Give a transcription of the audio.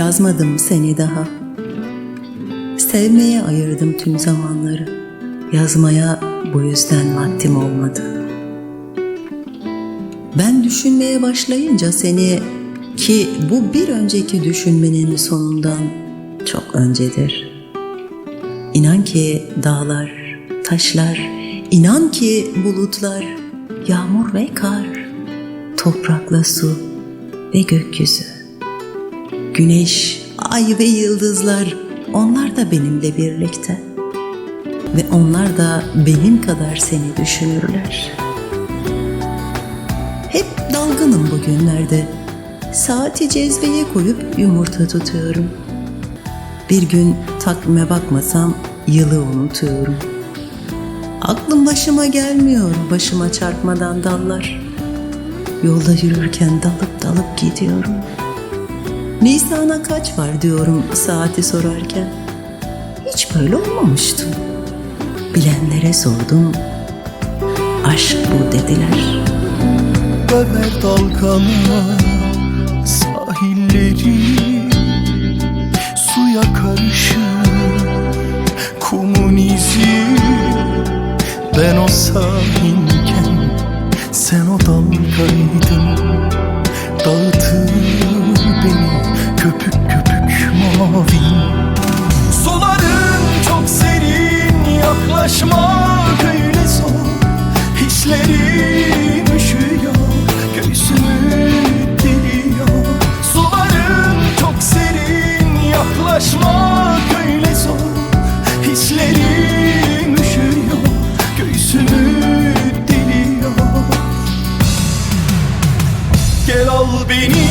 Yazmadım seni daha. Sevmeye ayırdım tüm zamanları. Yazmaya bu yüzden vaktim olmadı. Ben düşünmeye başlayınca seni ki bu bir önceki düşünmenin sonundan çok öncedir. İnan ki dağlar, taşlar, inan ki bulutlar, yağmur ve kar, toprakla su ve gökyüzü. Güneş, ay ve yıldızlar onlar da benimle birlikte. Ve onlar da benim kadar seni düşünürler. Hep dalgınım bugünlerde. Saati cezveye koyup yumurta tutuyorum. Bir gün takvime bakmasam yılı unutuyorum. Aklım başıma gelmiyor başıma çarpmadan dallar. Yolda yürürken dalıp dalıp gidiyorum. Nisan'a kaç var diyorum saati sorarken. Hiç böyle olmamıştım. Bilenlere sordum. Aşk bu dediler. Döner dalgalar sahilleri Suya karışır kumun izi Ben o sahinken sen o dalgaydın Dağıtır köpük köpük mavi. Suların çok serin yaklaşmak öyle zor. Hislerim üşüyor göğsümü deliyor. Suların çok serin yaklaşmak öyle zor. Hislerim üşüyor göğsümü deliyor. Gel al beni